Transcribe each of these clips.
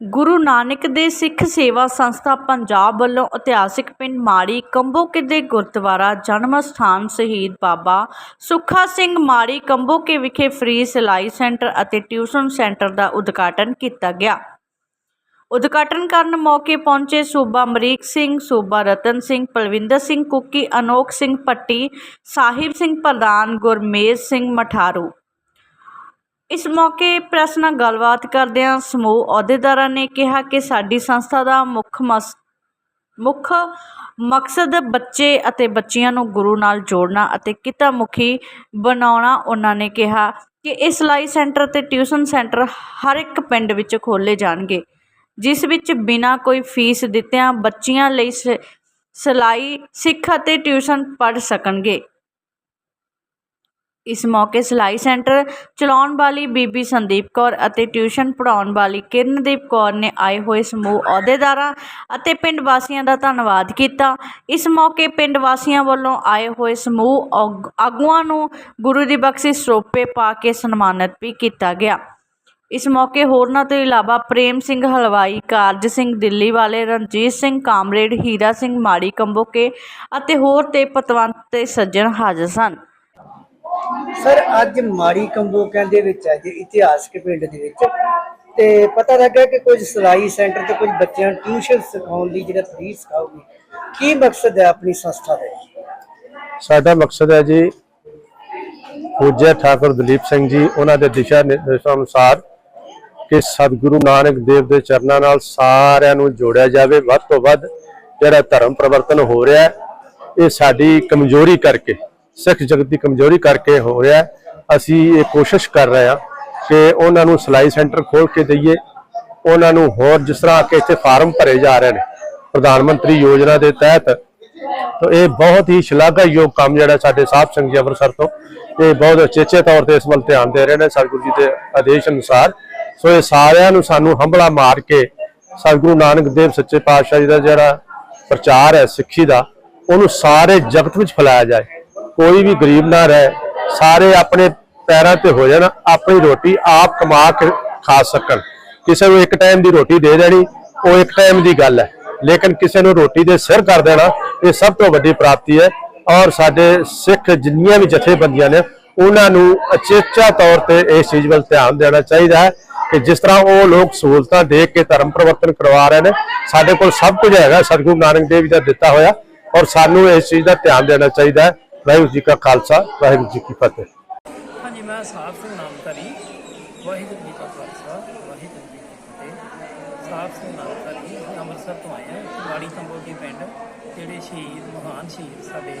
ਗੁਰੂ ਨਾਨਕ ਦੇ ਸਿੱਖ ਸੇਵਾ ਸੰਸਥਾ ਪੰਜਾਬ ਵੱਲੋਂ ਇਤਿਹਾਸਿਕ ਪਿੰਡ ਮਾੜੀ ਕੰਬੋਕੇ ਦੇ ਗੁਰਦੁਆਰਾ ਜਨਮ ਸਥਾਨ ਸ਼ਹੀਦ ਬਾਬਾ ਸੁੱਖਾ ਸਿੰਘ ਮਾੜੀ ਕੰਬੋਕੇ ਵਿਖੇ ਫ੍ਰੀ ਸਿਲਾਈ ਸੈਂਟਰ ਅਤੇ ਟਿਊਸ਼ਨ ਸੈਂਟਰ ਦਾ ਉਦਘਾਟਨ ਕੀਤਾ ਗਿਆ। ਉਦਘਾਟਨ ਕਰਨ ਮੌਕੇ ਪਹੁੰਚੇ ਸੂਬਾ ਅਮਰੀਕ ਸਿੰਘ, ਸੂਬਾ ਰਤਨ ਸਿੰਘ, ਪਲਵਿੰਦਰ ਸਿੰਘ ਕੁੱਕੀ ਅਨੋਖ ਸਿੰਘ ਪੱਟੀ, ਸਾਹਿਬ ਸਿੰਘ ਪ੍ਰਧਾਨ ਗੁਰਮੇਜ ਸਿੰਘ ਮਠਾਰੂ। ਇਸ ਮੌਕੇ ਪ੍ਰੈਸ ਨਾਲ ਗੱਲਬਾਤ ਕਰਦਿਆਂ ਸਮੂਹ ਅਹੁਦੇਦਾਰਾਂ ਨੇ ਕਿਹਾ ਕਿ ਸਾਡੀ ਸੰਸਥਾ ਦਾ ਮੁੱਖ ਮਸ, ਮੁੱਖ ਮਕਸਦ ਬੱਚੇ ਅਤੇ ਬੱਚੀਆਂ ਨੂੰ ਗੁਰੂ ਨਾਲ ਜੋੜਨਾ ਅਤੇ ਕਿੱਤਾ ਮੁਖੀ ਬਣਾਉਣਾ ਉਹਨਾਂ ਨੇ ਕਿਹਾ ਕਿ ਇਹ ਸਿਲਾਈ ਸੈਂਟਰ ਤੇ ਟਿਊਸ਼ਨ ਸੈਂਟਰ ਹਰ ਇੱਕ ਪਿੰਡ ਵਿੱਚ ਖੋਲ੍ਹੇ ਜਾਣਗੇ, ਜਿਸ ਵਿੱਚ ਬਿਨਾਂ ਕੋਈ ਫੀਸ ਦਿੱਤਿਆਂ ਬੱਚੀਆਂ ਲਈ ਸ- ਸਿਲਾਈ, ਸਿੱਖ ਅਤੇ ਟਿਊਸ਼ਨ ਪੜ੍ਹ ਸਕਣਗੇ। ਇਸ ਮੌਕੇ ਸਿਲਾਈ ਸੈਂਟਰ ਚਲਾਉਣ ਵਾਲੀ ਬੀਬੀ ਸੰਦੀਪ ਕੌਰ ਅਤੇ ਟਿਊਸ਼ਨ ਪੜ੍ਹਾਉਣ ਵਾਲੀ ਕਿਰਨਦੀਪ ਕੌਰ ਨੇ ਆਏ ਹੋਏ ਸਮੂਹ ਅਹੁਦੇਦਾਰਾਂ ਅਤੇ ਪਿੰਡ ਵਾਸੀਆਂ ਦਾ ਧੰਨਵਾਦ ਕੀਤਾ। ਇਸ ਮੌਕੇ ਪਿੰਡ ਵਾਸੀਆਂ ਵੱਲੋਂ ਆਏ ਹੋਏ ਸਮੂਹ ਆਗ- ਆਗੂਆਂ ਨੂੰ ਗੁਰੂ ਦੀ ਬਖਸ਼ਿਸ਼ ਸਰੋਪੇ ਪਾ ਕੇ ਸਨਮਾਨਿਤ ਵੀ ਕੀਤਾ ਗਿਆ। ਇਸ ਮੌਕੇ ਹੋਰਨਾਂ ਤੋਂ ਇਲਾਵਾ ਪ੍ਰੇਮ ਸਿੰਘ ਹਲਵਾਈ, ਕਾਰਜ ਸਿੰਘ ਦਿੱਲੀ ਵਾਲੇ, ਰਣਜੀਤ ਸਿੰਘ ਕਾਮਰੇਡ, ਹੀਰਾ ਸਿੰਘ ਮਾੜੀ ਕੰਬੋਕੇ ਅਤੇ ਹੋਰ ਤੇ ਪਤਵੰਤ ਤੇ ਸੱਜਣ ਹਾਜ਼ਰ ਸਨ। ਸਰ, ਅੱਜ ਮਾੜੀ ਕੰਬੋਕਿਆਂ ਦੇ ਵਿੱਚ ਹੈ ਇਤਿਹਾਸਕ ਪਿੰਡ ਦੇ ਵਿੱਚ। ਤੇ ਪਤਾ ਲੱਗਾ ਕਿ ਕੁਝ ਸਿਲਾਈ ਸੈਂਟਰ ਤੇ ਕੁਝ ਬੱਚਿਆਂ ਨੂੰ ਟਿਊਸ਼ਨ ਸਿਖਾਉਣ ਲਈ ਜਿਹੜਾ ਫ੍ਰੀ ਸਿਖਾਉਗੀ ਕੀ ਮਕਸਦ ਹੈ ਆਪਣੀ ਸੰਸਥਾ ਦਾ? ਸਾਡਾ ਮਕਸਦ ਹੈ ਜੀ, ਪੂਜਿਆ ਠਾਕੁਰ ਦਲੀਪ ਸਿੰਘ ਜੀ, ਉਹਨਾਂ ਦੇ ਦਿਸ਼ਾ ਨਿਰਦੇਸ਼ਾਂ ਅਨੁਸਾਰ ਕਿ ਸਤਿਗੁਰੂ ਨਾਨਕ ਦੇਵ ਦੇ ਚਰਨਾਂ ਨਾਲ ਸਾਰਿਆਂ ਨੂੰ ਜੋੜਿਆ ਜਾਵੇ। ਵੱਧ ਤੋਂ ਵੱਧ ਜਿਹੜਾ ਧਰਮ ਪ੍ਰਵਰਤਨ ਹੋ ਰਿਹਾ ਇਹ ਸਾਡੀ ਕਮਜ਼ੋਰੀ ਕਰਕੇ ਸਿੱਖ ਜਗਤ ਦੀ ਕਮਜ਼ੋਰੀ ਕਰਕੇ ਹੋ ਰਿਹਾ ਅਸੀਂ ਇਹ ਕੋਸ਼ਿਸ਼ ਕਰ ਰਹੇ ਹਾਂ ਕਿ ਉਹਨਾਂ ਨੂੰ ਸਿਲਾਈ ਸੈਂਟਰ ਖੋਲ ਕੇ ਦਈਏ। ਉਹਨਾਂ ਨੂੰ ਹੋਰ ਜਿਸ ਤਰ੍ਹਾਂ ਕਿ ਇੱਥੇ ਫਾਰਮ ਭਰੇ ਜਾ ਰਹੇ ਨੇ, ਪ੍ਰਧਾਨ ਮੰਤਰੀ ਯੋਜਨਾ ਦੇ ਤਹਿਤ, ਤੋ ਇਹ ਬਹੁਤ ਹੀ ਸ਼ਲਾਘਾਯੋਗ ਕੰਮ ਜਿਹੜਾ ਸਾਡੇ ਸਾਹਿਬ ਸਿੰਘ ਜੀ ਅੰਮ੍ਰਿਤਸਰ ਤੋਂ, ਇਹ ਬਹੁਤ ਉਚੇਚੇ ਤੌਰ ਤੇ ਇਸ ਵੱਲ ਧਿਆਨ ਦੇ ਰਹੇ ਨੇ ਸਤਿਗੁਰੂ ਜੀ ਦੇ ਆਦੇਸ਼ ਅਨੁਸਾਰ। ਸੋ ਇਹ ਸਾਰਿਆਂ ਨੂੰ ਸਾਨੂੰ ਹੰਬਲਾ ਮਾਰ ਕੇ ਸਤਿਗੁਰੂ ਨਾਨਕ ਦੇਵ ਸੱਚੇ ਪਾਤਸ਼ਾਹ ਜੀ ਦਾ ਜਿਹੜਾ ਪ੍ਰਚਾਰ ਹੈ ਸਿੱਖੀ ਦਾ, ਉਹਨੂੰ ਸਾਰੇ ਜਗਤ ਵਿੱਚ ਫੈਲਾਇਆ ਜਾਏ। ਕੋਈ ਵੀ ਗਰੀਬ ਨਾ ਰਹੇ, ਸਾਰੇ ਆਪਣੇ ਪੈਰਾਂ ਤੇ ਹੋ ਜਾਣ, ਆਪਣੀ ਰੋਟੀ ਆਪ ਕਮਾ ਕੇ ਖਾ ਸਕਣ। ਕਿਸੇ ਨੂੰ ਇੱਕ ਟਾਈਮ ਦੀ ਰੋਟੀ ਦੇ ਦੇਣੀ, ਉਹ ਇੱਕ ਟਾਈਮ ਦੀ ਗੱਲ ਹੈ। ਲੇਕਿਨ ਕਿਸੇ ਨੂੰ ਰੋਟੀ ਦੇ ਸਿਰ ਕਰ ਦੇਣਾ, ਇਹ ਸਭ ਤੋਂ ਵੱਡੀ ਪ੍ਰਾਪਤੀ ਹੈ। ਔਰ ਸਾਡੇ ਸਿੱਖ ਜਿੰਨੀਆਂ ਵੀ ਜਥੇਬੰਦੀਆਂ ਨੇ, ਉਹਨਾਂ ਨੂੰ ਅਚੇਚਾ ਤੌਰ ਤੇ ਇਸ ਚੀਜ਼ ਵੱਲ ਧਿਆਨ ਦੇਣਾ ਚਾਹੀਦਾ ਹੈ ਕਿ ਜਿਸ ਤਰ੍ਹਾਂ ਉਹ ਲੋਕ ਸਹੂਲਤਾਂ ਦੇ ਕੇ ਧਰਮ ਪਰਿਵਰਤਨ ਕਰਵਾ ਰਹੇ ਨੇ, ਸਾਡੇ ਕੋਲ ਸਭ ਕੁਝ ਹੈਗਾ, ਸਤਿਗੁਰੂ ਨਾਨਕ ਦੇਵ ਜੀ ਦਾ ਦਿੱਤਾ ਹੋਇਆ, ਔਰ ਸਾਨੂੰ ਇਸ ਚੀਜ਼ ਦਾ ਧਿਆਨ ਦੇਣਾ ਚਾਹੀਦਾ ਹੈ। ਵਾਹਿਗੁਰੂ ਜੀ ਕਾ ਖਾਲਸਾ, ਵਾਹਿਗੁਰੂ ਜੀ ਕੀ ਫਤਿਹ। ਹਾਂਜੀ, ਮੈਂ ਸਾਹਿਬ ਸਿੰਘ ਨਾਮਧਾਰੀ ਵਾਹਿਗੁਰੂ ਜੀ ਕਾ ਖਾਲਸਾ, ਵਾਹਿਗੁਰੂ ਜੀ ਕੀ ਫਤਿਹ। ਸਾਹਿਬ ਸਿੰਘ ਨਾਮਧਾਰੀ ਅਸੀਂ ਅੰਮ੍ਰਿਤਸਰ ਤੋਂ ਆਇਆ ਹਾਂ ਮਾੜੀ ਕੰਬੋਗੀ ਪਿੰਡ, ਜਿਹੜੇ ਸ਼ਹੀਦ, ਮਹਾਨ ਸ਼ਹੀਦ ਸਾਡੇ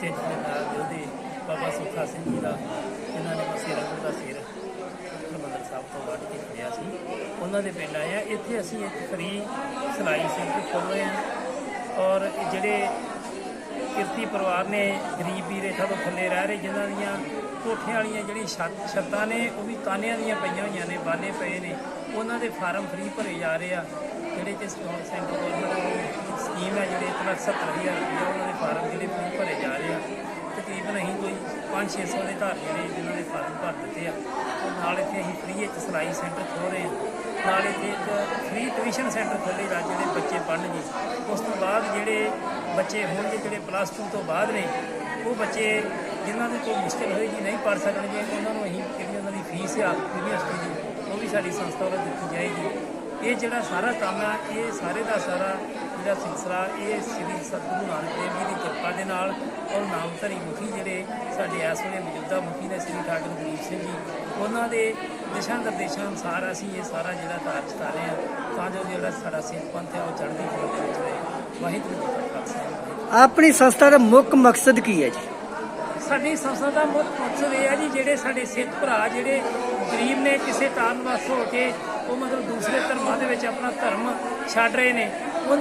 ਸਿੱਖ ਦੇ ਨਾਲ ਯੋਧੇ ਬਾਬਾ ਸੁੱਖਾ ਸਿੰਘ ਜੀ ਦਾ ਇਹਨਾਂ ਨੇ ਮਸੀਹ ਰੰਗ ਦਾ ਸਿਰ ਹਰਿਮੰਦਰ ਸਾਹਿਬ ਤੋਂ ਵੱਢ ਕੇ ਖੜਿਆ ਸੀ। ਉਹਨਾਂ ਦੇ ਪਿੰਡ ਆਏ ਆ ਇੱਥੇ ਅਸੀਂ ਇੱਕ ਫਰੀ ਸਿਲਾਈ ਸੈਂਟਰ ਖੋਲ ਰਹੇ ਹਾਂ ਔਰ ਜਿਹੜੇ ਕਿਰਤੀ ਪਰਿਵਾਰ ਨੇ ਗਰੀਬੀ ਰੇਖਾ ਤੋਂ ਥੱਲੇ ਰਹਿ ਰਹੇ, ਜਿਨ੍ਹਾਂ ਦੀਆਂ ਕੋਠਿਆਂ ਵਾਲੀਆਂ ਜਿਹੜੀ ਛੱਤ ਛੱਤਾਂ ਨੇ, ਉਹ ਵੀ ਤਾਨਿਆਂ ਦੀਆਂ ਪਈਆਂ ਹੋਈਆਂ ਨੇ ਬਾਲੇ ਪਏ ਨੇ। ਉਹਨਾਂ ਦੇ ਫਾਰਮ ਫ੍ਰੀ ਭਰੇ ਜਾ ਰਹੇ ਆ, ਜਿਹੜੇ ਕਿ ਸਟੋਨ ਸੈਂਟਰ ਗਵਰਨਮੈਂਟ ਸਕੀਮ ਹੈ, ਜਿਹੜੇ 1 ਲੱਖ 70 ਹਜ਼ਾਰ ਰੁਪਏ ਉਹਨਾਂ ਦੇ ਫਾਰਮ ਜਿਹੜੇ ਫ੍ਰੀ ਭਰੇ ਜਾ ਰਹੇ ਆ। ਤਕਰੀਬਨ ਅਸੀਂ ਕੋਈ 5-600 ਦੇ ਘਰ ਜਿਹੜੇ ਜਿਨ੍ਹਾਂ ਦੇ ਫਾਰਮ ਭਰ ਦਿੱਤੇ ਆ। ਨਾਲ ਇੱਥੇ ਅਸੀਂ ਫ੍ਰੀ ਵਿੱਚ ਸਿਲਾਈ ਸੈਂਟਰ ਖੋਲ੍ਹ ਰਹੇ ਹਾਂ ਨਾਲ ਇੱਥੇ ਇੱਕ ਫ੍ਰੀ ਟਿਊਸ਼ਨ ਸੈਂਟਰ ਖੋਲ੍ਹੇਗਾ ਜਿਹੜੇ ਬੱਚੇ ਪੜ੍ਹਨਗੇ ਉਸ ਤੋਂ ਬਾਅਦ ਜਿਹੜੇ ਬੱਚੇ ਹੋਣਗੇ, ਜਿਹੜੇ ਪਲੱਸ 2 ਤੋਂ ਬਾਅਦ ਨੇ, ਉਹ ਬੱਚੇ ਜਿਨ੍ਹਾਂ ਦੇ ਕੋਈ ਮੁਸ਼ਕਿਲ ਹੋਏਗੀ ਨਹੀਂ ਪੜ੍ਹ ਸਕਣਗੇ, ਉਹਨਾਂ ਨੂੰ ਅਸੀਂ ਜਿਹੜੀ ਉਹਨਾਂ ਦੀ ਫੀਸ ਆ ਯੂਨੀਵਰਸਿਟੀ ਦੀ ਉਹ ਵੀ ਸਾਡੀ ਸੰਸਥਾ ਵੱਲੋਂ ਦਿੱਤੀ ਜਾਏਗੀ। ਇਹ ਜਿਹੜਾ ਸਾਰਾ ਕੰਮ ਆ, ਇਹ ਸਾਰੇ ਦਾ ਸਾਰਾ ਜਿਹੜਾ ਸਿਲਸਿਲਾ, ਇਹ ਸ੍ਰੀ ਸਤਿਗੁਰੂ ਨਾਨਕ ਦੇਵ ਜੀ ਦੀ ਕਿਰਪਾ ਦੇ ਨਾਲ ਔਰ ਨਾਮਧਾਰੀ ਮੁਖੀ ਜਿਹੜੇ ਸਾਡੇ ਇਸ ਵੇਲੇ ਮੌਜੂਦਾ ਮੁਖੀ ਨੇ ਸ੍ਰੀ ਠਾਕੁਰ ਗੁਰਦੀਪ ਸਿੰਘ ਜੀ, ਉਹਨਾਂ ਦੇ ਦਿਸ਼ਾ ਨਿਰਦੇਸ਼ਾਂ ਅਨੁਸਾਰ ਅਸੀਂ ਇਹ ਸਾਰਾ ਜਿਹੜਾ ਕਾਰਜ ਕਰ ਰਹੇ ਹਾਂ, ਤਾਂ ਜੋ ਜਿਹੜਾ ਸਾਡਾ ਸਿੱਖ ਪੰਥ ਹੈ ਉਹ ਚੜ੍ਹਦੀ ਕਲਾ ਦੇ ਵਿੱਚ ਰਹੇ। ਵਾਹਿਗੁਰੂ ਜੀ ਕਾ ਖਾਲਸਾ ਆਪਣੀ ਸੰਸਥਾ ਦਾ ਮੁੱਖ ਮਕਸਦ ਕੀ ਹੈ ਜੀ? ਸਾਡੀ ਸੰਸਥਾ ਦਾ ਮੁੱਖ ਮਕਸਦ ਇਹ ਹੈ ਜੀ, ਜਿਹੜੇ ਸਾਡੇ ਸਿੱਖ ਭਰਾ, ਜਿਹੜੇ ਗਰੀਬ ਨੇ, ਕਿਸੇ ਕਾਰਨ ਵਸ ਹੋ ਕੇ ਉਹ ਮਤਲਬ ਦੂਸਰੇ ਧਰਮਾਂ ਦੇ ਵਿੱਚ ਆਪਣਾ ਧਰਮ ਛੱਡ ਰਹੇ ਨੇ, ਉਹਨਾਂ